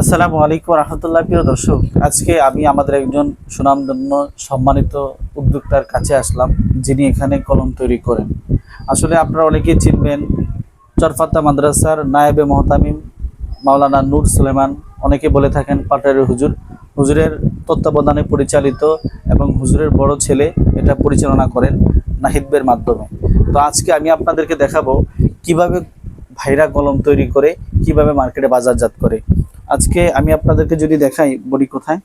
আসসালামু আলাইকুম রহমতুল্লাহ, প্রিয় দর্শক। আজকে আমি আমাদের একজন সুনামধন্য, সম্মানিত উদ্যোক্তার কাছে আসলাম, যিনি এখানে কলম তৈরি করেন। আসলে আপনারা অনেকেই চিনবেন চরফাত্তা মাদ্রাসার নায়েবে মহতামিম মাওলানা নূর সুলেমান, অনেকে বলে থাকেন পাটারি হুজুর। হুজুরের তত্ত্বাবধানে পরিচালিত এবং হুজুরের বড় ছেলে এটা পরিচালনা করেন নাহিদবের মাধ্যমে। তো আজকে আমি আপনাদেরকে দেখাবো, কীভাবে ভাইরা কলম তৈরি করে, কীভাবে মার্কেটে বাজারজাত করে। আজকে আমি আপনাদেরকে যদি দেখাই বডি কোথায়,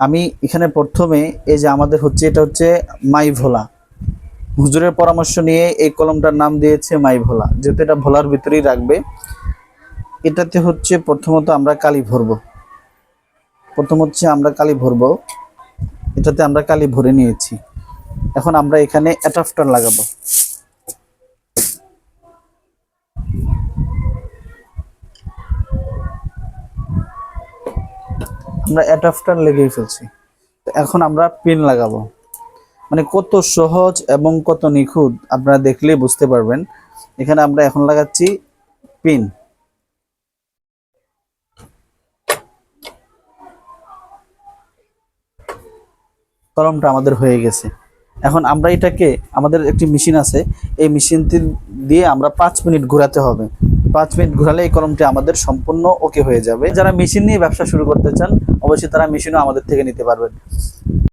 আমি এখানে প্রথমে এই যে আমাদের হচ্ছে, এটা হচ্ছে মাই ভোলা হুজুরের পরামর্শ নিয়ে এই কলমটার নাম দিয়েছে মাই ভোলা যেহেতু এটা ভোলার ভিতরেই রাখবে। এটাতে হচ্ছে প্রথমত আমরা কালি ভরবো। প্রথম হচ্ছে আমরা কালি ভরবো। এটাতে আমরা কালি ভরে নিয়েছি। এখন আমরা এখানে অ্যাটাফটার লাগাবো। আমরা অ্যাডাপ্টার লেগেই ফেলছি। তো এখন আমরা পিন লাগাবো। মানে কত সহজ এবং কত নিখুঁত আপনারা দেখলেই বুঝতে পারবেন। এখানে আমরা এখন লাগাচ্ছি পিন কলমটা আমাদের হয়ে গেছে। এখন আমরা এটাকে, আমাদের একটি মেশিন আছে। এই মেশিনটি দিয়ে আমরা পাঁচ মিনিট ঘোরাতে হবে। পাঁচ মিনিট ঘোরালে এই কলমটি আমাদের সম্পূর্ণ ওকে হয়ে যাবে। যারা মেশিন নিয়ে ব্যবসা শুরু করতে চান, অবশ্যই তারা মেশিনও আমাদের থেকে নিতে পারবেন।